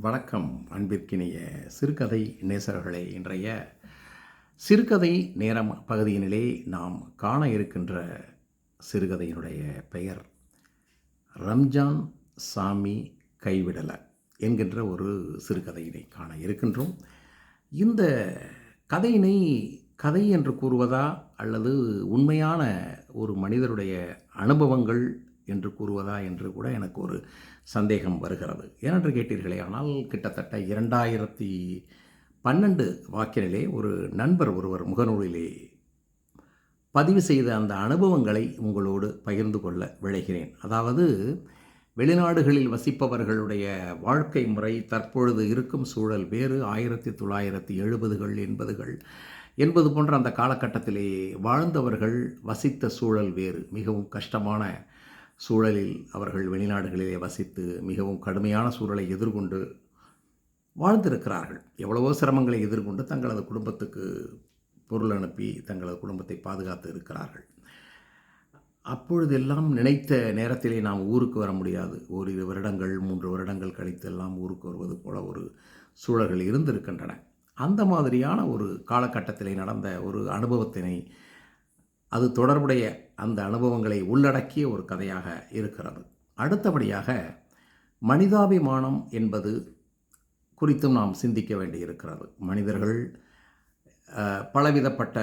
வணக்கம் அன்பிற்கினிய சிறுகதை நேசர்களே. இன்றைய சிறுகதை நேரம் பகுதியினிலே நாம் காண இருக்கின்ற சிறுகதையினுடைய பெயர் ரம்ஜான் சாமி கைவிடல என்கின்ற ஒரு சிறுகதையினை காண இருக்கின்றோம். இந்த கதையினை கதை என்று கூறுவதா அல்லது உண்மையான ஒரு மனிதருடைய அனுபவங்கள் என்று கூறுவதா என்று கூட எனக்கு ஒரு சந்தேகம் வருகிறது. ஏனென்று கேட்டீர்களே ஆனால் கிட்டத்தட்ட இரண்டாயிரத்தி பன்னெண்டு வாக்கினிலே ஒரு நண்பர் ஒருவர் முகநூலிலே பதிவு செய்த அந்த அனுபவங்களை உங்களோடு பகிர்ந்து கொள்ள விளைகிறேன் அதாவது வெளிநாடுகளில் வசிப்பவர்களுடைய வாழ்க்கை முறை தற்பொழுது இருக்கும் சூழல் வேறு. ஆயிரத்தி தொள்ளாயிரத்தி எழுபதுகள் எண்பதுகள் என்பது போன்ற அந்த காலகட்டத்திலே வாழ்ந்தவர்கள் வசித்த சூழல் வேறு. மிகவும் கஷ்டமான சூழலில் அவர்கள் வெளிநாடுகளிலே வசித்து மிகவும் கடுமையான சூழலை எதிர்கொண்டு வாழ்ந்திருக்கிறார்கள். எவ்வளவோ சிரமங்களை எதிர்கொண்டு தங்களது குடும்பத்துக்கு பொருள் அனுப்பி தங்களது குடும்பத்தை பாதுகாத்து இருக்கிறார்கள். அப்பொழுதெல்லாம் நினைத்த நேரத்திலே நாம் ஊருக்கு வர முடியாது. ஓரிரு வருடங்கள் மூன்று வருடங்கள் கழித்து எல்லாம் ஊருக்கு வருவது போல ஒரு சூழல்கள் இருந்திருக்கின்றன. அந்த மாதிரியான ஒரு காலகட்டத்திலே நடந்த ஒரு அனுபவத்தினை அது தொடர்புடைய அந்த அனுபவங்களை உள்ளடக்கிய ஒரு கதையாக இருக்கிறது. அடுத்தபடியாக மனிதாபிமானம் என்பது குறித்தும் நாம் சிந்திக்க வேண்டியிருக்கிறது. மனிதர்கள் பலவிதப்பட்ட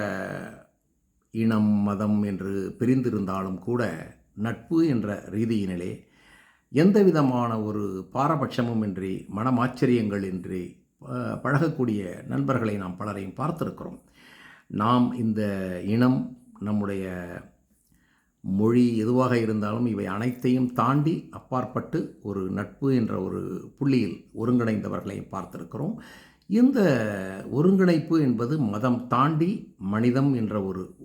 இனம் மதம் என்று பிரிந்திருந்தாலும் கூட நட்பு என்ற ரீதியினிலே எந்த விதமான ஒரு பாரபட்சமும் இன்றி மனமாச்சரியங்கள் இன்றி பழகக்கூடிய நண்பர்களை நாம் பலரையும் பார்த்திருக்கிறோம். நாம் இந்த இனம் நம்முடைய மொழி எதுவாக இருந்தாலும் இவை அனைத்தையும் தாண்டி அப்பாற்பட்டு ஒரு நட்பு என்ற ஒரு புள்ளியில் ஒருங்கிணைந்தவர்களையும் பார்த்திருக்கிறோம். இந்த ஒருங்கிணைப்பு என்பது மதம் தாண்டி மனிதம் என்ற ஒரு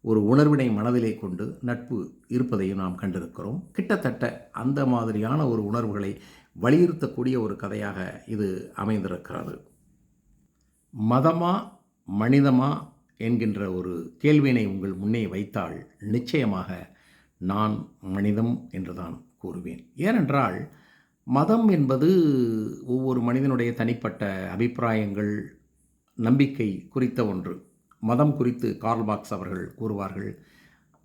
ஒரு உணர்வினை மனதிலே கொண்டு நட்பு இருப்பதையும் நாம் கண்டிருக்கிறோம். கிட்டத்தட்ட அந்த மாதிரியான ஒரு உணர்வுகளை வலியுறுத்தக்கூடிய ஒரு கதையாக இது அமைந்திருக்கிறது. மதமா மனிதமா என்கின்ற ஒரு கேள்வியினை உங்கள் முன்னே வைத்தால் நிச்சயமாக நான் மனிதம் என்றுதான் கூறுவேன். ஏனென்றால் மதம் என்பது ஒவ்வொரு மனிதனுடைய தனிப்பட்ட அபிப்பிராயங்கள் நம்பிக்கை குறித்த ஒன்று. மதம் குறித்து கார்ல்பாக்ஸ் அவர்கள் கூறுவார்கள்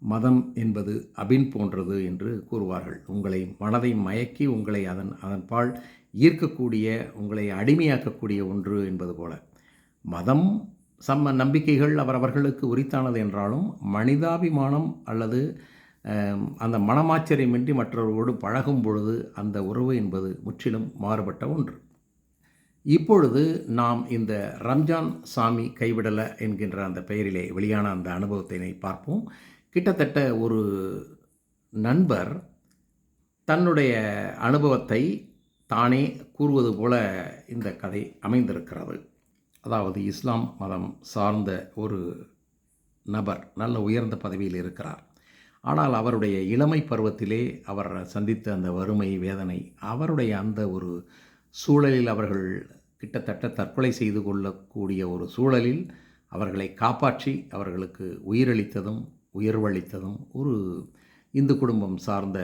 மதம் என்பது அபின் போன்றது என்று கூறுவார்கள். உங்களை மனதை மயக்கி உங்களை அதன் அதன்பால் ஈர்க்கக்கூடிய உங்களை அடிமையாக்கக்கூடிய ஒன்று என்பது போல. மதம் சம்ம நம்பிக்கைகள் அவரவர்களுக்கு உரித்தானது என்றாலும் மனிதாபிமானம் அல்லது அந்த மனமாச்சரியமின்றி மற்றவர்களோடு பழகும் பொழுது அந்த உறவு என்பது முற்றிலும் மாறுபட்ட ஒன்று. இப்பொழுது நாம் இந்த ரம்ஜான் சாமி கைவிடலை என்கின்ற அந்த பெயரிலே வெளியான அந்த அனுபவத்தினை பார்ப்போம். கிட்டத்தட்ட ஒரு நண்பர் தன்னுடைய அனுபவத்தை தானே கூறுவது போல இந்த கதை அமைந்திருக்கிறது. அதாவது இஸ்லாம் மதம் சார்ந்த ஒரு நபர் நல்ல உயர்ந்த பதவியில் இருக்கிறார். ஆனால் அவருடைய இளமை பருவத்திலே அவர் சந்தித்த அந்த வறுமை வேதனை அவருடைய அந்த ஒரு சூழலில் அவர்கள் கிட்டத்தட்ட தற்கொலை செய்து கொள்ளக்கூடிய ஒரு சூழலில் அவர்களை காப்பாற்றி அவர்களுக்கு உயிரளித்ததும் உயர்வளித்ததும் ஒரு இந்து குடும்பம் சார்ந்த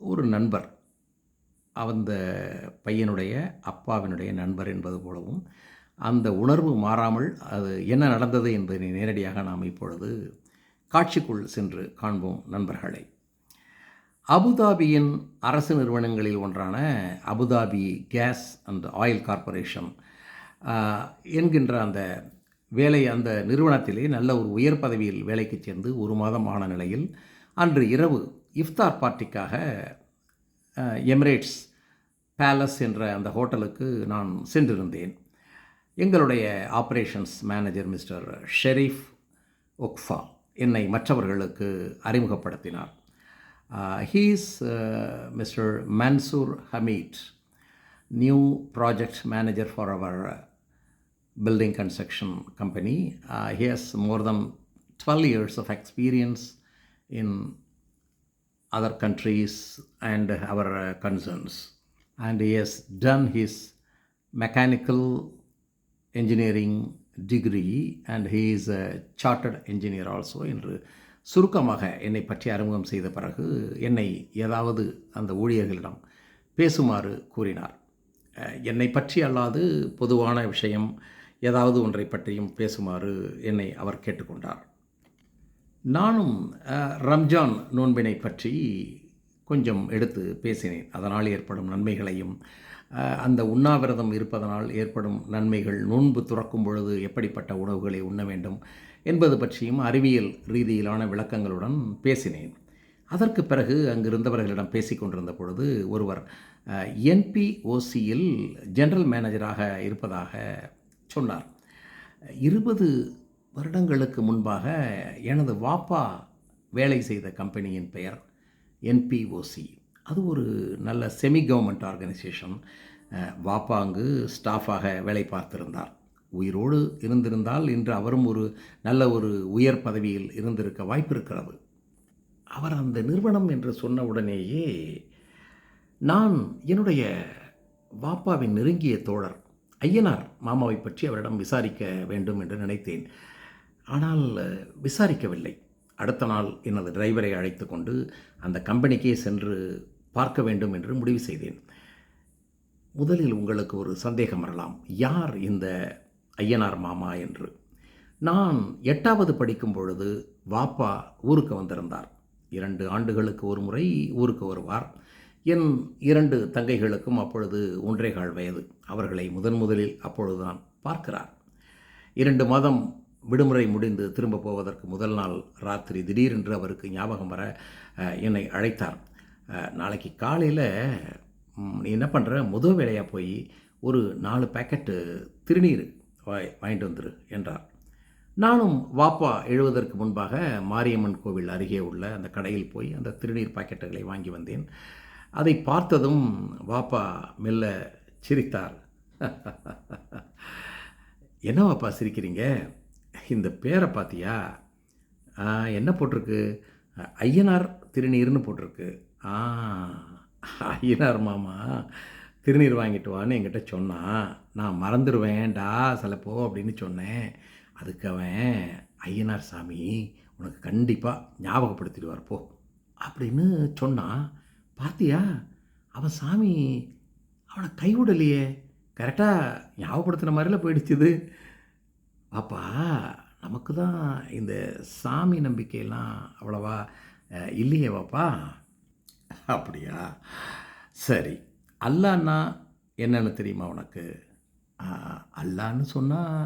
ஒரு நண்பர். அந்த பையனுடைய அப்பாவினுடைய நண்பர் என்பது போலவும் அந்த உணர்வு மாறாமல் அது என்ன நடந்தது என்பதை நேரடியாக நாம் இப்பொழுது காட்சிக்குள் சென்று காண்போம் நண்பர்களை. அபுதாபியின் அரசு நிறுவனங்களில் ஒன்றான Abu Dhabi gas and oil corporation என்கின்ற அந்த வேலை அந்த நிறுவனத்திலே நல்ல ஒரு உயர் பதவியில் வேலைக்கு சேர்ந்து ஒரு மாதம் ஆன நிலையில் அன்று இரவு இஃப்தார் பார்ட்டிக்காக எமிரேட்ஸ் பேலஸ் என்ற அந்த ஹோட்டலுக்கு நான் சென்றிருந்தேன். எங்களுடைய operations manager mister Sherif Okfa என்னை மற்றவர்களுக்கு அறிமுகப்படுத்தினார் he's mister Mansoor Hamid new project manager for our building construction company. Uh, he has more than 12 years of experience in other countries and our uh, concerns. And he has done his mechanical engineering degree and he is a chartered engineer also. என்று சுருக்கமாக என்னை பற்றி அறிமுகம் செய்த பிறகு என்னை ஏதாவது அந்த ஊழியர்களிடம் பேசுமாறு கூறினார். என்னை பற்றி அல்லாது பொதுவான விஷயம் ஏதாவது ஒன்றை பற்றியும் பேசுமாறு என்னை அவர் கேட்டுக்கொண்டார். நானும் ரம்ஜான் நோன்பினை பற்றி கொஞ்சம் எடுத்து பேசினேன். அதனால் ஏற்படும் நன்மைகளையும் அந்த உண்ணாவிரதம் இருப்பதனால் ஏற்படும் நன்மைகள் நோன்பு துறக்கும் பொழுது எப்படிப்பட்ட உணவுகளை உண்ண வேண்டும் என்பது பற்றியும் அறிவியல் ரீதியிலான விளக்கங்களுடன் பேசினேன். அதற்கு பிறகு அங்கிருந்தவர்களிடம் பேசிக்கொண்டிருந்த பொழுது ஒருவர் என்பிஓசியில் ஜெனரல் மேனேஜராக இருப்பதாக சொன்னார். இருபது வருடங்களுக்கு முன்பாக எனது வாப்பா வேலை செய்த கம்பெனியின் பெயர் என்பிஓசி அது ஒரு நல்ல செமி கவர்மெண்ட் ஆர்கனைசேஷன் வாப்பாங்கு ஸ்டாஃபாக வேலை பார்த்திருந்தார். உயிரோடு இருந்திருந்தால் இன்று அவரும் ஒரு நல்ல ஒரு உயர் பதவியில் இருந்திருக்க வாய்ப்பு இருக்கிறது அவர் அந்த நிறுவனம் என்று சொன்ன உடனேயே நான் என்னுடைய வாப்பாவின் நெருங்கிய தோழர் ஐயனார் மாமாவை பற்றி அவரிடம் விசாரிக்க வேண்டும் என்று நினைத்தேன். ஆனால் விசாரிக்கவில்லை. அடுத்த நாள் எனது டிரைவரை அழைத்து கொண்டு அந்த கம்பெனிக்கே சென்று பார்க்க வேண்டும் என்று முடிவு செய்தேன். முதலில் உங்களுக்கு ஒரு சந்தேகம் வரலாம். யார் இந்த ஐயனார் மாமா என்று? நான் எட்டாவது படிக்கும் பொழுது வாப்பா ஊருக்கு வந்திருந்தார். இரண்டு ஆண்டுகளுக்கு ஒரு முறை ஊருக்கு வருவார். என் இரண்டு தங்கைகளுக்கும் அப்பொழுது ஒன்றேகால் வயது. அவர்களை முதன் முதலில் அப்பொழுதுதான் பார்க்கிறார். இரண்டு மாதம் விடுமுறை முடிந்து திரும்ப போவதற்கு முதல் நாள் ராத்திரி திடீரென்று அவருக்கு ஞாபகம் வர என்னை அழைத்தார். நாளைக்கு காலையில் நீ என்ன பண்ணுற முதல் வேலையாக போய் ஒரு நாலு பேக்கெட்டு திருநீர் வாய் வாங்கிட்டு வந்துரு என்றார். நானும் வாப்பா எழுவதற்கு முன்பாக மாரியம்மன் கோவில் அருகே உள்ள அந்த கடையில் போய் அந்த திருநீர் பாக்கெட்டுகளை வாங்கி வந்தேன். அதை பார்த்ததும் வாப்பா மெல்ல சிரித்தார். என்ன வாப்பா சிரிக்கிறீங்க? இந்த பேரை பார்த்தியா என்ன போட்டிருக்கு? ஐயனார் திருநீர்னு போட்டிருக்கு. ஆ ஐயனார் மாமா திருநீர் வாங்கிட்டு வான்னு என்கிட்ட சொன்னான் நான் மறந்துடுவேன்டா சிலப்போ அப்படின்னு சொன்னேன். அதுக்கு அவன் ஐயனார் சாமி உனக்கு கண்டிப்பாக ஞாபகப்படுத்திடுவார் போ அப்படின்னு சொன்னான் பார்த்தியா அவன் சாமி அவனை கைவிடலையே கரெக்டாக ஞாபகப்படுத்துன மாதிரில போயிடுச்சுது. பாப்பா நமக்கு தான் இந்த சாமி நம்பிக்கையெல்லாம் அவ்வளவா இல்லையே பாப்பா. அப்படியா? சரி அல்லான்னா என்னென்னு தெரியுமா உனக்கு? அல்லான்னு சொன்னால்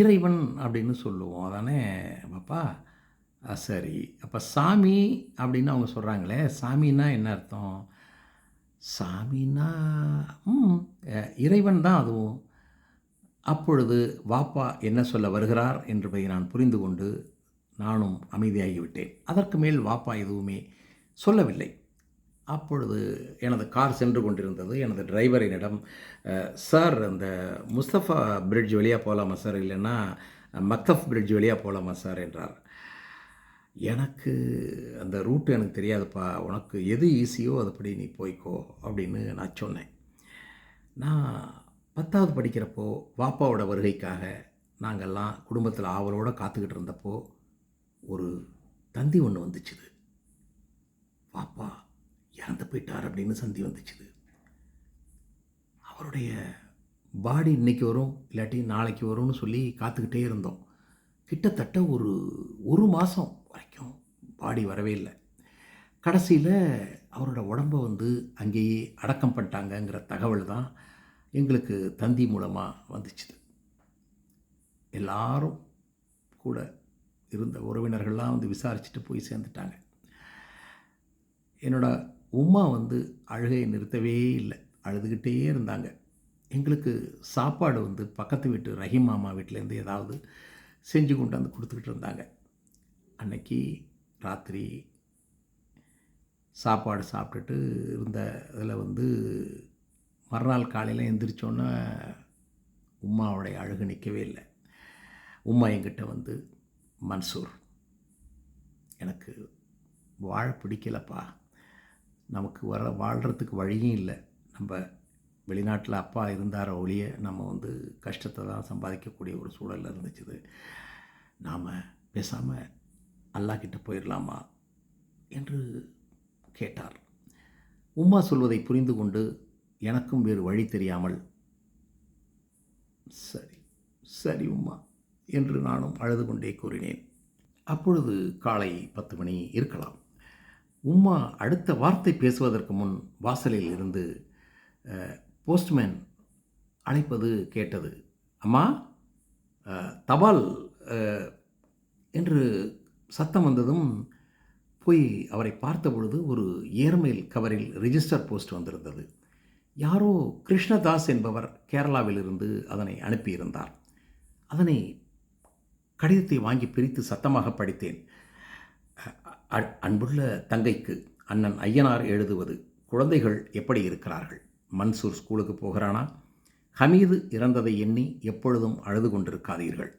இறைவன் அப்படின்னு சொல்லுவோம். அதானே பாப்பா சரி. அப்போ சாமி அப்படின்னு அவங்க சொல்கிறாங்களே சாமின்னா என்ன அர்த்தம்? சாமின்னா ம் இறைவன் தான் அதுவும். அப்பொழுது வாப்பா என்ன சொல்ல வருகிறார் என்பதை நான் புரிந்து கொண்டு நானும் அமைதியாகிவிட்டேன். அதற்கு மேல் வாப்பா எதுவுமே சொல்லவில்லை. அப்பொழுது எனது கார் சென்று கொண்டிருந்தது. எனது டிரைவர் என்னிடம் சார் அந்த முஸ்தஃபா பிரிட்ஜ் வழியாக போகலாமா சார் இல்லைன்னா மக்தஃப் பிரிட்ஜ் வழியாக போகலாமா சார் என்றார். எனக்கு அந்த ரூட்டு எனக்கு தெரியாதுப்பா. உனக்கு எது ஈஸியோ அதுபடி நீ போய்க்கோ அப்படின்னு நான் சொன்னேன். நான் பத்தாவது படிக்கிறப்போ வாப்பாவோட வருகைக்காக நாங்கள்லாம் குடும்பத்தில் ஆவலோடு காத்துக்கிட்டு இருந்தப்போ ஒரு தந்தி ஒன்று வந்துச்சுது. வாப்பா போயிட்டார் அப்படின்னு சந்தி வந்துச்சுது. அவருடைய பாடி இன்னைக்கு வரும் இல்லாட்டி நாளைக்கு வரும்னு சொல்லி காத்துக்கிட்டே இருந்தோம். கிட்டத்தட்ட ஒரு ஒரு மாதம் வரைக்கும் பாடி வரவே இல்லை. கடைசியில் அவரோட உடம்ப வந்து அங்கேயே அடக்கம் பண்ணிட்டாங்கங்கிற தகவல் தான் எங்களுக்கு தந்தி மூலமாக வந்துச்சுது. எல்லாரும் கூட இருந்த உறவினர்கள்லாம் வந்து விசாரிச்சுட்டு போய் சேர்ந்துட்டாங்க. என்னோடய உம்மா வந்து அழுகையை நிறுத்தவே இல்லை. அழுதுகிட்டே இருந்தாங்க. எங்களுக்கு சாப்பாடு வந்து பக்கத்து வீட்டு ரஹீம் மாமா வீட்டிலேருந்து ஏதாவது செஞ்சு கொண்டு வந்து கொடுத்துக்கிட்டு இருந்தாங்க. அன்னைக்கு ராத்திரி சாப்பாடு சாப்பிட்டுட்டு இருந்த இதில் வந்து மறுநாள் காலையில் எந்திரிச்சோன்னே உமாவுடைய அழுகு நிற்கவே இல்லை. உமா என்கிட்ட வந்து மன்சூர் எனக்கு வாழ பிடிக்கலப்பா. நமக்கு வர வாழ்கிறதுக்கு வழியும் இல்லை. நம்ம வெளிநாட்டில் அப்பா இருந்தார ஒழிய நம்ம வந்து கஷ்டத்தை தான் சம்பாதிக்கக்கூடிய ஒரு சூழலில் இருந்துச்சுது. நாம் பேசாமல் அல்லாக்கிட்ட போயிடலாமா என்று கேட்டார். உம்மா சொல்வதை புரிந்து கொண்டு எனக்கும் வேறு வழி தெரியாமல் சரி சரி உம்மா என்று நானும் அழுது கொண்டே கூறினேன். அப்பொழுது காலை பத்து மணி இருக்கலாம். உம்மா அடுத்த வார்த்தை பேசுவதற்கு முன் வாசலில் இருந்து போஸ்ட்மேன் அழைப்பது கேட்டது. அம்மா தபால் என்று சத்தம் வந்ததும் போய் அவரை பார்த்த பொழுது ஒரு ஏர்மெயில் கவரில் ரிஜிஸ்டர் போஸ்ட் வந்திருந்தது. யாரோ கிருஷ்ணதாஸ் என்பவர் கேரளாவிலிருந்து அதனை அனுப்பியிருந்தார். அதனை கடிதத்தை வாங்கி பிரித்து சத்தமாக படித்தேன். அன்புள்ள தங்கைக்கு அண்ணன் ஐயனார் எழுதுவது குழந்தைகள் எப்படி இருக்கிறார்கள்? மன்சூர் ஸ்கூலுக்கு போகிறானா? ஹமீது இறந்ததை எண்ணி எப்பொழுதும் அழுது கொண்டிருக்காதீர்கள்.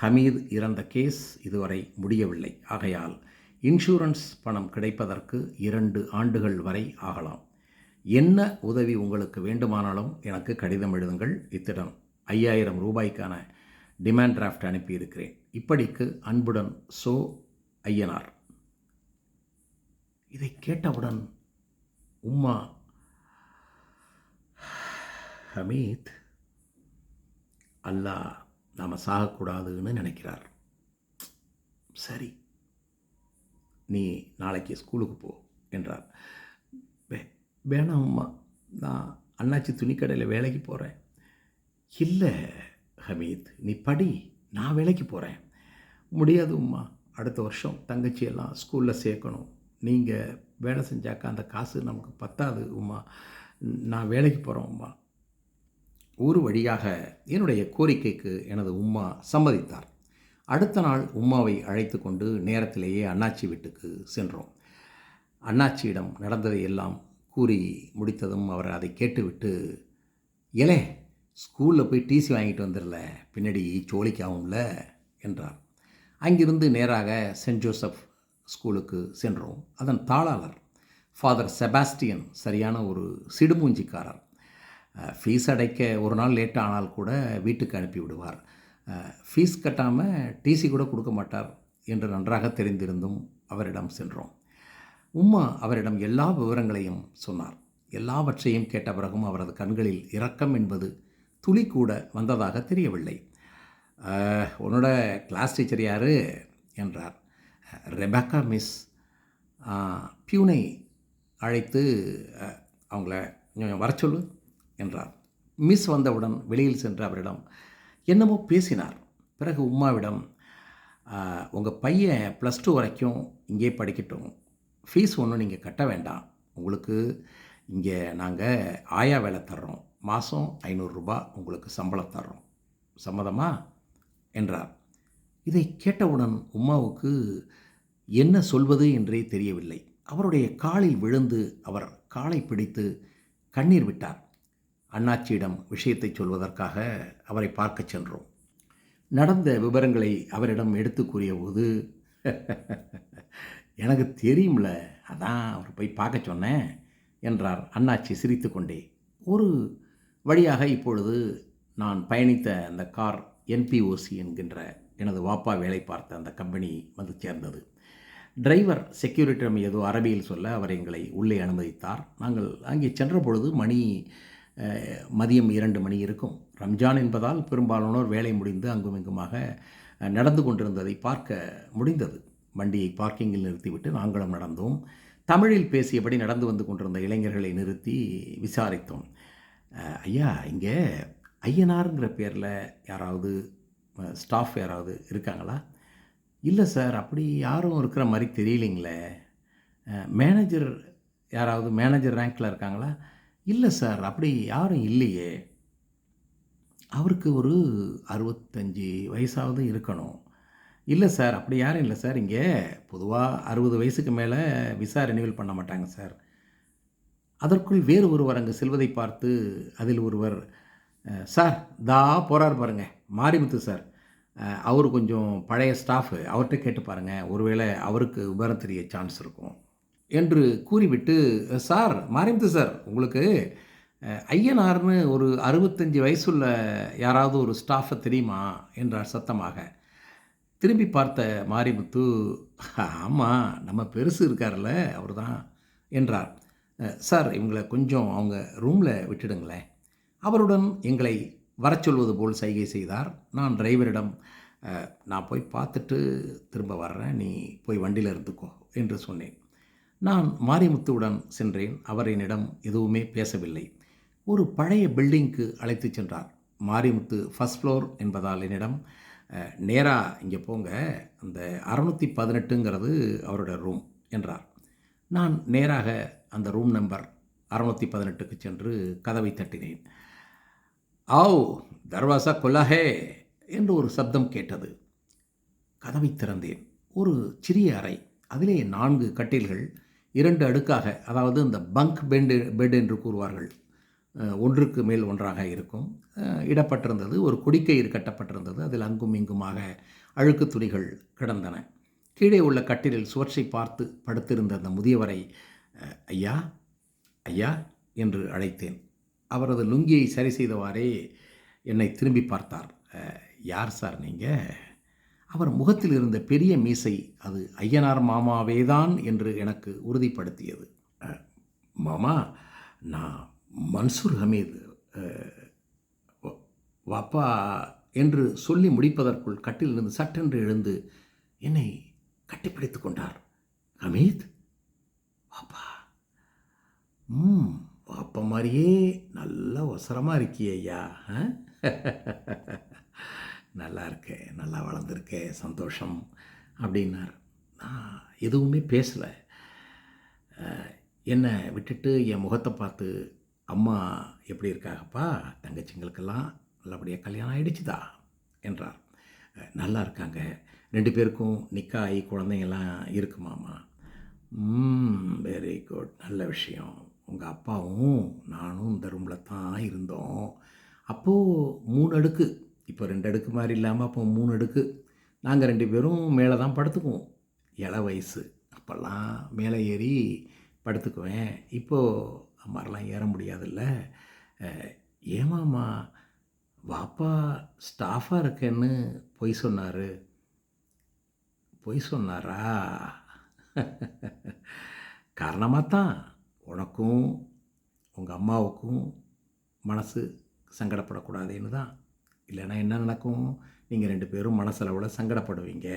ஹமீது இறந்த கேஸ் இதுவரை முடியவில்லை. ஆகையால் இன்சூரன்ஸ் பணம் கிடைப்பதற்கு இரண்டு ஆண்டுகள் வரை ஆகலாம். என்ன உதவி உங்களுக்கு வேண்டுமானாலும் எனக்கு கடிதம் எழுதுங்கள். இத்திடம் ஐயாயிரம் ரூபாய்க்கான டிமாண்ட் டிராஃப்ட் அனுப்பியிருக்கிறேன். இப்படிக்கு அன்புடன் சோ ஐயனார். இதை கேட்டவுடன் உம்மா ஹமீத் அல்லாஹ் நாம் சாகக்கூடாதுன்னு நினைக்கிறார். சரி நீ நாளைக்கு ஸ்கூலுக்கு போ என்றார். வே வேணாம் அம்மா நான் அண்ணாச்சி துணிக்கடையில் வேலைக்கு போகிறேன் இல்லை ஹமீத் நீ படி நான் வேலைக்கு போகிறேன் முடியாது உம்மா அடுத்த வருஷம் தங்கச்சியெல்லாம் ஸ்கூலில் சேர்க்கணும். நீங்கள் வேலை செஞ்சாக்கா அந்த காசு நமக்கு பத்தாது உம்மா நான் வேலைக்கு போகிறேன் உம்மா ஒரு வழியாக என்னுடைய கோரிக்கைக்கு எனது உம்மா சம்மதித்தார். அடுத்த நாள் உம்மாவை அழைத்து கொண்டு நேரத்திலேயே அண்ணாச்சி வீட்டுக்கு சென்றோம். அண்ணாச்சியிடம் நடந்ததை எல்லாம் கூறி முடித்ததும் அவர் அதை கேட்டுவிட்டு இலே ஸ்கூலில் போய் டிசி வாங்கிட்டு வந்துடல பின்னாடி சோழிக்காகும்ல என்றார். அங்கிருந்து நேராக சென்ட் ஜோசப் ஸ்கூலுக்கு சென்றோம். அதன் தாளாளர் ஃபாதர் செபாஸ்டியன் சரியான ஒரு சிடுமூஞ்சிக்காரர். ஃபீஸ் அடைக்க ஒரு நாள் லேட் ஆனால் கூட வீட்டுக்கு அனுப்பி விடுவார். ஃபீஸ் கட்டாமல் டிசி கூட கொடுக்க மாட்டார் என்று நன்றாக தெரிந்திருந்தும் அவரிடம் சென்றோம். உம்மா அவரிடம் எல்லா விவரங்களையும் சொன்னார். எல்லாவற்றையும் கேட்ட பிறகும் அவரது கண்களில் இரக்கம் என்பது துளி கூட வந்ததாக தெரியவில்லை. உன்னோட கிளாஸ் டீச்சர் யார்? என்றார். ரெபக்கா மிஸ் பியூனை அழைத்து அவங்கள கொஞ்சம் வர சொல்லு என்றார். மிஸ் வந்தவுடன் வெளியில் சென்று அவரிடம் என்னமோ பேசினார். பிறகு உம்மாவிடம் உங்கள் பையன் ப்ளஸ் டூ வரைக்கும் இங்கே படிக்கட்டும். ஃபீஸ் ஒன்றும் நீங்கள் கட்ட வேண்டாம். உங்களுக்கு இங்கே நாங்கள் ஆயா வேலை தர்றோம். மாதம் ஐநூறுரூபா உங்களுக்கு சம்பளம் தர்றோம். சம்மதமா? என்றார். இதை கேட்டவுடன் உம்மாவுக்கு என்ன சொல்வது என்றே தெரியவில்லை. அவருடைய காலில் விழுந்து அவர் காலை பிடித்து கண்ணீர் விட்டார். அண்ணாச்சியிடம் விஷயத்தை சொல்வதற்காக அவரை பார்க்கச் சென்றோம். நடந்த விவரங்களை அவரிடம் எடுத்து கூறியபோது எனக்கு தெரியும்ல அதான் அவர் போய் பார்க்க சொன்னேன் என்றார் அண்ணாச்சி சிரித்துக்கொண்டே ஒரு வழியாக இப்பொழுது நான் பயணித்த அந்த கார் என்பிஓசி என்கின்ற எனது வாப்பா வேலை பார்த்த அந்த கம்பெனி வந்து சேர்ந்தது. டிரைவர் செக்யூரிட்டிடம் ஏதோ அரபியில் சொல்ல அவர் எங்களை உள்ளே அனுமதித்தார். நாங்கள் அங்கே சென்ற பொழுது மணி மதியம் இரண்டு மணி இருக்கும். ரம்ஜான் என்பதால் பெரும்பாலானோர் வேலை முடிந்து அங்கும் இங்குமாக நடந்து கொண்டிருந்ததை பார்க்க முடிந்தது. வண்டியை பார்க்கிங்கில் நிறுத்திவிட்டு நாங்களும் நடந்தோம். தமிழில் பேசியபடி நடந்து வந்து கொண்டிருந்த இளைஞர்களை நிறுத்தி விசாரித்தோம். ஐயா இங்கே ஐயனாருங்கிற பேரில் யாராவது ஸ்டாஃப் யாராவது இருக்காங்களா? இல்லை சார் அப்படி யாரும் இருக்கிற மாதிரி தெரியலைங்களே. மேனேஜர் யாராவது மேனேஜர் ரேங்க்கில் இருக்காங்களா? இல்லை சார் அப்படி யாரும் இல்லையே. அவருக்கு ஒரு அறுபத்தஞ்சி வயசாவது இருக்கணும். இல்லை சார் அப்படி யாரும் இல்லை சார் இங்கே பொதுவாக அறுபது வயசுக்கு மேலே விசா ரினிவல் பண்ண மாட்டாங்க சார். அதற்குள் வேறு ஒருவர் அங்கு செல்வதை பார்த்து அதில் ஒருவர் சார் தா போகிறார் பாருங்கள் மாரிமுத்து சார். அவர் கொஞ்சம் பழைய ஸ்டாஃபு அவர்கிட்ட கேட்டு பாருங்கள் ஒருவேளை அவருக்கு விவரம் தெரிய சான்ஸ் இருக்கும். என்று கூறிவிட்டு சார் மாரிமுத்து சார் உங்களுக்கு ஐயனார்னு ஒரு அறுபத்தஞ்சி வயசுள்ள யாராவது ஒரு ஸ்டாஃபை தெரியுமா? என்றார் சத்தமாக. திரும்பி பார்த்த மாரிமுத்து ஆமாம் நம்ம பெருசு இருக்கார்ல அவர் தான் என்றார் சார் இவங்களை கொஞ்சம் அவங்க ரூமில் விட்டுடுங்களேன். அவருடன் எங்களை வரச் சொல்வது போல் சைகை செய்தார். நான் டிரைவரிடம் நான் போய் பார்த்துட்டு திரும்ப வர்றேன். நீ போய் வண்டியில் இருந்துக்கோ என்று சொன்னேன். நான் மாரிமுத்துவுடன் சென்றேன். அவர் என்னிடம் எதுவுமே பேசவில்லை. ஒரு பழைய பில்டிங்க்கு அழைத்துச் சென்றார். மாரிமுத்து ஃபர்ஸ்ட் ஃப்ளோர் என்பதால் என்னிடம் நேராக இங்கே போங்க. அந்த அறநூற்றி பதினெட்டுங்கிறது அவரோட ரூம் என்றார். நான் நேராக அந்த ரூம் நம்பர் அறநூற்றி பதினெட்டுக்கு சென்று கதவை தட்டினேன். ஆவ் தர்வாசா கொலாஹே என்று ஒரு சப்தம் கேட்டது. கதவை திறந்தேன். ஒரு சிறிய அறை அதிலே நான்கு கட்டில்கள் இரண்டு அடுக்காக அதாவது இந்த பங்க் பெண்டு பெட் என்று கூறுவார்கள் ஒன்றுக்கு மேல் ஒன்றாக இருக்கும் இடப்பட்டிருந்தது ஒரு கொடிக்கயிறு கட்டப்பட்டிருந்தது அதில் அங்கும் இங்குமாக அழுக்கு துணிகள் கிடந்தன. கீழே உள்ள கட்டிலில் சுவற்றை பார்த்து படுத்திருந்த அந்த முதியவரை ஐயா ஐயா என்று அழைத்தேன். அவரது லுங்கியை சரி செய்தவாறே என்னை திரும்பி பார்த்தார். யார் சார் நீங்கள் அவர் முகத்தில் இருந்த பெரிய மீசை அது ஐயனார் மாமாவே தான் என்று எனக்கு உறுதிப்படுத்தியது. மாமா நான் மன்சூர் ஹமீது வாப்பா என்று சொல்லி முடிப்பதற்குள் கட்டிலிருந்து சட்டென்று எழுந்து என்னை கட்டிப்பிடித்து கொண்டார். ஹமீத்? வாப்பா. ம். வாப்பா மாதிரியே நல்லா ஒசரமாக இருக்கிய ஐயா ஆ? நல்லா இருக்கேன் நல்லா வளர்ந்துருக்கே சந்தோஷம் அப்படின்னார். நான் எதுவுமே பேசலை. என்னை விட்டுட்டு என் முகத்தை பார்த்து அம்மா எப்படி இருக்காங்கப்பா தங்கச்சிங்களுக்கெல்லாம் நல்லபடியாக கல்யாணம் ஆகிடுச்சுதா என்றார். நல்லா இருக்காங்க. ரெண்டு பேருக்கும் நிக்கா ஆகி குழந்தைங்கெல்லாம் இருக்குமாமா ம் வெரி குட் நல்ல விஷயம். உங்கள் அப்பாவும் நானும் இந்த ரூமில் தான் இருந்தோம். அப்போது மூணு அடுக்கு. இப்போ ரெண்டு அடுக்கு மாதிரி இல்லாமல் அப்போ மூணு அடுக்கு. நாங்கள் ரெண்டு பேரும் மேலே தான் படுத்துக்குவோம். இள வயசு. அப்போல்லாம் மேலே ஏறி படுத்துக்குவேன். இப்போது அம்மாரெலாம் ஏற முடியாதுல்ல. ஏமாம்மா வாப்பா ஸ்டாஃபாக இருக்கேன்னு பொய் சொன்னார். பொய் சொன்னாரா? காரணமாக தான் உனக்கும் உங்கள் அம்மாவுக்கும் மனசு சங்கடப்படக்கூடாதுன்னு தான். இல்லைன்னா என்ன நடக்கும்? நீங்கள் ரெண்டு பேரும் மனசளவில் சங்கடப்படுவீங்க.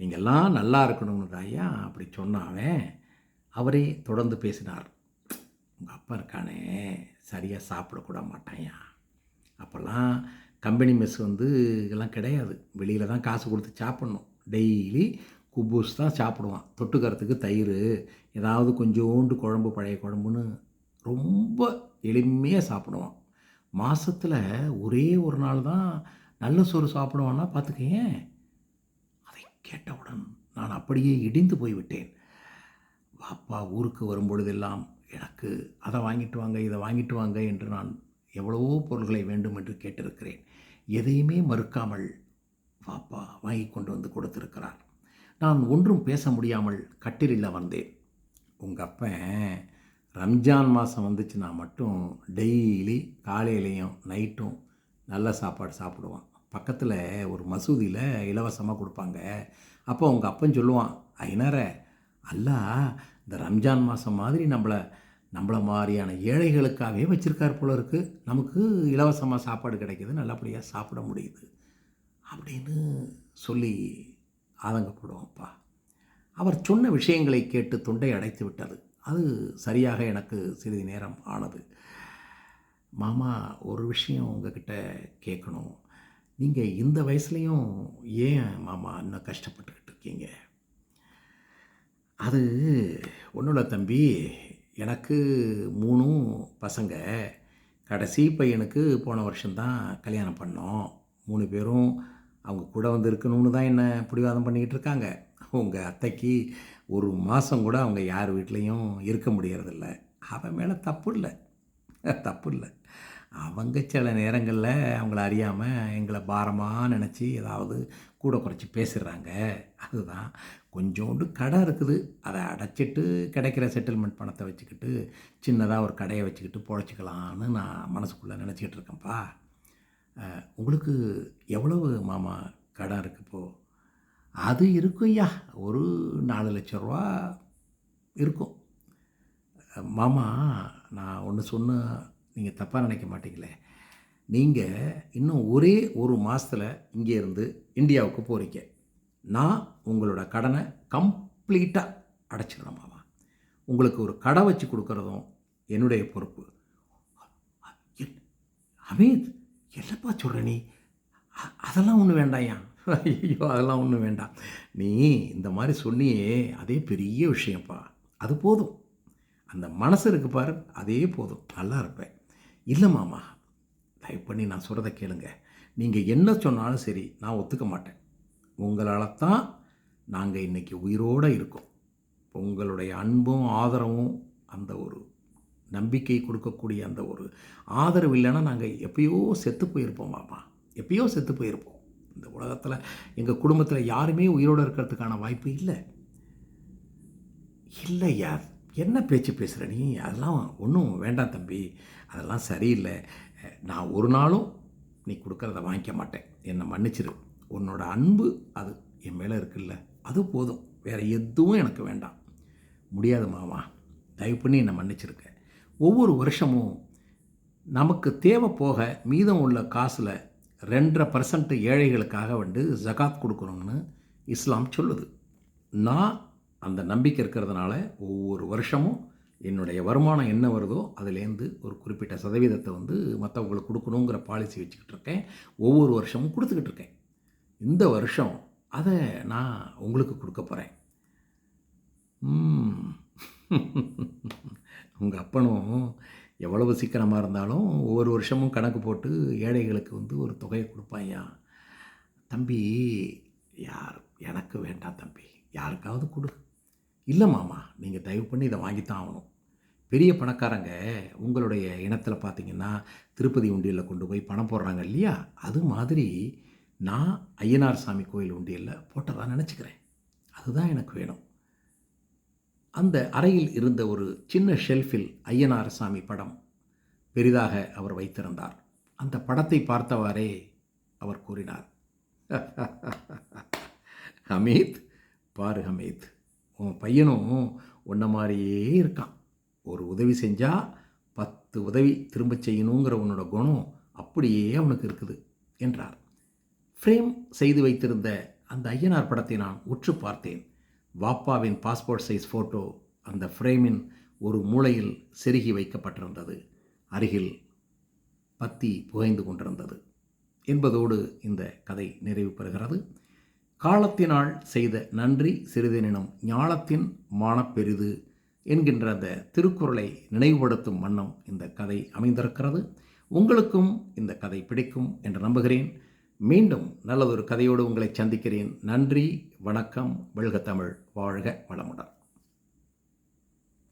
நீங்கள்லாம் நல்லா இருக்கணும்னு தாயா அப்படி சொன்னாவே அவரே தொடர்ந்து பேசினார். உங்கள் அப்பா இருக்கானே சரியாக சாப்பிடக்கூட மாட்டாயா அப்போல்லாம் கம்பெனி மெஸ் வந்து இதெல்லாம் கிடையாது. வெளியில் தான் காசு கொடுத்து சாப்பிட்ணும். டெய்லி குப்பூஸ் தான் சாப்பிடுவான். தொட்டுக்கிறதுக்கு தயிர் ஏதாவது கொஞ்சோண்டு குழம்பு பழைய குழம்புன்னு ரொம்ப எளிமையாக சாப்பிடுவான். மாதத்தில் ஒரே ஒரு நாள் தான் நல்ல சோறு சாப்பிடுவான்னா பார்த்துக்கேன் அதை கேட்டவுடன் நான் அப்படியே இடிந்து போய்விட்டேன். பாப்பா ஊருக்கு வரும்பொழுதெல்லாம் எனக்கு அதை வாங்கிட்டு வாங்க இதை வாங்கிட்டு வாங்க என்று நான் எவ்வளவோ பொருள்களை வேண்டும் என்று கேட்டிருக்கிறேன். எதையுமே மறுக்காமல் பாப்பா வாங்கி கொண்டு வந்து கொடுத்திருக்கிறார். நான் ஒன்றும் பேச முடியாமல் கட்டிலில் வந்தேன். உங்கள் அப்பன் ரம்ஜான் மாதம் வந்துச்சுன்னா மட்டும் டெய்லி காலையிலையும் நைட்டும் நல்ல சாப்பாடு சாப்பிடுவான். பக்கத்தில் ஒரு மசூதியில் இலவசமாக கொடுப்பாங்க. அப்போ உங்கள் அப்பன் சொல்லுவான் ஐனர அல்லா இந்த ரம்ஜான் மாதம் மாதிரி நம்மளை நம்மளை மாதிரியான ஏழைகளுக்காகவே வச்சுருக்கார் போல இருக்குது நமக்கு இலவசமாக சாப்பாடு கிடைக்கிது நல்லபடியாக சாப்பிட முடியுது. அப்படின்னு சொல்லி ஆதங்கப்படுவோம்ப்பா அவர் சொன்ன விஷயங்களை கேட்டு தொண்டை அடைத்து விட்டது. அது சரியாக எனக்கு சிறிது நேரம் ஆனது. மாமா ஒரு விஷயம் உங்ககிட்ட கேட்கணும். நீங்கள் இந்த வயசுலேயும் ஏன் மாமா இன்னும் கஷ்டப்பட்டுக்கிட்டு இருக்கீங்க? அது ஒன்றும் இல்லை தம்பி எனக்கு மூணும் பசங்க. கடைசி பையனுக்கு போன வருஷம்தான் கல்யாணம் பண்ணோம். மூணு பேரும் அவங்க கூட வந்து இருக்கணும்னு தான் என்ன பிடிவாதம் பண்ணிக்கிட்டு இருக்காங்க. உங்கள் அத்தைக்கு ஒரு மாதம் கூட அவங்க யார் வீட்லேயும் இருக்க முடியறதில்ல. அவன் மேலே தப்பு இல்லை. தப்பு இல்லை. அவங்க சில நேரங்களில் அவங்கள அறியாமல் எங்களை பாரமாக நினச்சி ஏதாவது கூட குறைச்சி பேசிடுறாங்க. அதுதான். கொஞ்சோண்டு கடை இருக்குது. அதை அடைச்சிட்டு கிடைக்கிற செட்டில்மெண்ட் பணத்தை வச்சுக்கிட்டு சின்னதாக ஒரு கடையை வச்சுக்கிட்டு பொழைச்சிக்கலான்னு நான் மனசுக்குள்ளே நினச்சிக்கிட்டு இருக்கேன்ப்பா. உங்களுக்கு எவ்வளவு மாமா கடன் இருக்கு இப்போது அது இருக்கும் ஐயா. ஒரு நாலு லட்ச ரூபா இருக்கும். மாமா நான் ஒன்று சொன்ன நீங்கள் தப்பாக நினைக்க மாட்டீங்களே. நீங்கள் இன்னும் ஒரே ஒரு மாதத்தில் இங்கேருந்து இந்தியாவுக்கு போகிறீங்க நான் உங்களோட கடனை கம்ப்ளீட்டாக அடைச்சிடுறேன் மாமா. உங்களுக்கு ஒரு கடை வச்சு கொடுக்குறதும் என்னுடைய பொறுப்பு. அமீத். என்னப்பா சொல்கிற நீ? அ- அதெல்லாம் ஒன்றும் வேண்டாயா? ஐயோ அதெல்லாம் ஒன்றும் வேண்டாம். நீ இந்த மாதிரி சொன்னியே அதே பெரிய விஷயம்ப்பா. அது போதும். அந்த மனசு இருக்கு பாரு அதே போதும். நல்லா இருப்பேன் இல்லை மாமா தயவு பண்ணி நான் சொல்கிறத கேளுங்க. நீங்கள் என்ன சொன்னாலும் சரி நான் ஒத்துக்க மாட்டேன். உங்களால் தான் நாங்கள் இன்றைக்கி உயிரோடு இருக்கோம். உங்களுடைய அன்பும் ஆதரவும் அந்த ஒரு நம்பிக்கை கொடுக்கக்கூடிய அந்த ஒரு ஆதரவு இல்லைன்னா நாங்கள் எப்பயோ செத்து போயிருப்போம் மாமா. எப்பயோ செத்து போயிருப்போம். இந்த உலகத்தில் எங்கள் குடும்பத்தில் யாருமே உயிரோடு இருக்கிறதுக்கான வாய்ப்பு இல்லை. இல்லை யார் என்ன பேச்சு பேசுகிற நீ? அதெல்லாம் ஒன்றும் வேண்டாம் தம்பி. அதெல்லாம் சரியில்லை. நான் ஒரு நாளும் நீ கொடுக்குறத வாங்கிக்க மாட்டேன். என்னை மன்னிச்சிரு. உன்னோட அன்பு அது என் மேலே இருக்குல்ல. அது போதும். வேறு எதுவும் எனக்கு வேண்டாம். முடியாது மாமா. தயவு பண்ணி என்னை மன்னிச்சிருக்க. ஒவ்வொரு வருஷமும் நமக்கு தேவை போக மீதம் உள்ள காசில் ரெண்டரை பர்சன்ட் ஏழைகளுக்காக வந்து ஜகாத் கொடுக்கணும்னு இஸ்லாம் சொல்லுது. நான் அந்த நம்பிக்கை இருக்கிறதுனால ஒவ்வொரு வருஷமும் என்னுடைய வருமானம் என்ன வருதோ அதுலேருந்து ஒரு குறிப்பிட்ட சதவீதத்தை வந்து மற்றவங்களுக்கு கொடுக்கணுங்கிற பாலிசி வச்சுக்கிட்டு இருக்கேன். ஒவ்வொரு வருஷமும் கொடுத்துக்கிட்டு இருக்கேன். இந்த வருஷம் அதை நான் உங்களுக்கு கொடுக்க போகிறேன் உங்கள் அப்பனும் எவ்வளவு சீக்கிரமாக இருந்தாலும் ஒவ்வொரு வருஷமும் கணக்கு போட்டு ஏழைகளுக்கு வந்து ஒரு தொகையை கொடுப்பாயா தம்பி யார் எனக்கு வேண்டாம் தம்பி. யாருக்காவது கொடு. இல்லை மாமா நீங்கள் தயவு பண்ணி இதை வாங்கித்தான் ஆகணும். பெரிய பணக்காரங்க உங்களுடைய இனத்தில் பார்த்தீங்கன்னா திருப்பதி உண்டியலில் கொண்டு போய் பணம் போடுறாங்க இல்லையா? அது மாதிரி நான் ஐயனார் சாமி கோயில் உண்டியலில் போட்டதா நினச்சிக்கிறேன். அதுதான் எனக்கு வேணும். அந்த அறையில் இருந்த ஒரு சின்ன ஷெல்ஃபில் ஐயனார் சாமி படம் பெரிதாக அவர் வைத்திருந்தார். அந்த படத்தை பார்த்தவாறே அவர் கூறினார். ஹமீத் பாரு ஹமீத் உன் பையனும் உன்ன மாதிரியே இருக்கான். ஒரு உதவி செஞ்சால் பத்து உதவி திரும்ப செய்யணுங்கிற உன்னோட குணம் அப்படியே அவனுக்கு இருக்குது என்றார். ஃப்ரேம் செய்து வைத்திருந்த அந்த ஐயனார் படத்தை நான் உற்று பார்த்தேன். வாப்பாவின் பாஸ்போர்ட் சைஸ் ஃபோட்டோ அந்த ஃப்ரேமின் ஒரு மூலையில் செருகி வைக்கப்பட்டிருந்தது. அருகில் பத்தி புகைந்து கொண்டிருந்தது என்பதோடு இந்த கதை நிறைவு பெறுகிறது. காலத்தினால் செய்த நன்றி சிறிதெனினும் ஞாலத்தின் மானப்பெரிது என்கின்ற அந்த திருக்குறளை நினைவுபடுத்தும் வண்ணம் இந்த கதை அமைந்திருக்கிறது. உங்களுக்கும் இந்த கதை பிடிக்கும் என்று நம்புகிறேன். மீண்டும் நல்லதொரு கதையோடு உங்களை சந்திக்கிறேன். நன்றி வணக்கம் வெல்க தமிழ் வாழ்க வளமுடன்.